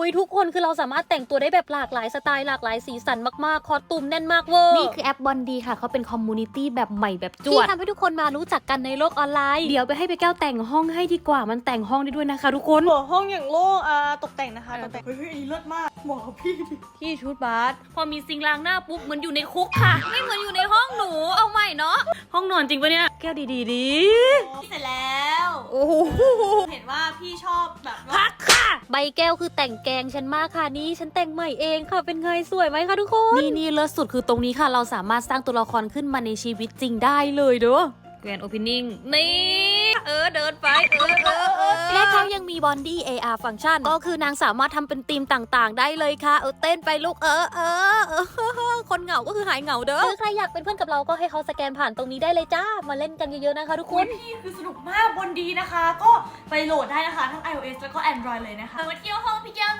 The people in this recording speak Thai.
อุ้ยทุกคนคือเราสามารถแต่งตัวได้แบบหลากหลายสไตล์หลากหลายสีสันมากๆ คอสตูมแน่นมากเวอร์นี่คือแอปบอนดีค่ะเขาเป็นคอมมูนิตี้แบบใหม่แบบจวดที่ทำให้ทุกคนมารู้จักกันในโลกออนไลน์ เดี๋ยวไปให้ไปแก้วแต่งห้องให้ดีกว่ามันแต่งห้องได้ด้วยนะคะ ทุกคนหัวห้องอย่างโล่งอ่าตกแต่งนะคะตกแต่งเฮ้ยเฮ้ยอันนี้เลิศมากเหมาะกับพี่ดิที่ชุดบาสพอมีซิงล้างหน้าปุ๊บเหมือนอยู่ในคุกค่ะ ไม่เหมือนอยู่ในห้องหนูเอาใหม่เนาะห้องนอนจริงปะเนี่ยแก้วดีๆดีเสร็จแล้ว ใบแก้วคือแต่งแกงฉันมากค่ะนี่ฉันแต่งใหม่เองค่ะ เป็นไงสวยไหมคะทุกคน นี่นี่เลิศสุดคือตรงนี้ค่ะ เราสามารถสร้างตัวละครขึ้นมาในชีวิตจริงได้เลยเด้อแกรนโอเพนนิ่งนี่ เออ เดินไป เออเออเออและเขายังมีบอนดี้ AR ฟังก์ชัน ก็คือนางสามารถทำเป็นธีมต่างๆ ได้เลยค่ะ เออเต้นไปลูกเออเออเออคนเหงาก็คือหายเหงาเด้อคือใครอยากเป็นเพื่อนกับเราก็ให้เขาสแกนผ่านตรงนี้ได้เลยจ้า มาเล่นกันเยอะๆนะคะทุกคคุนณพี่คือสนุกมากบนดีนะคะ ก็ไปโหลดได้นะคะทั้ง iOS แล้วก็ Android เลยนะคะมาเที่ยวห้องพี่แก้ว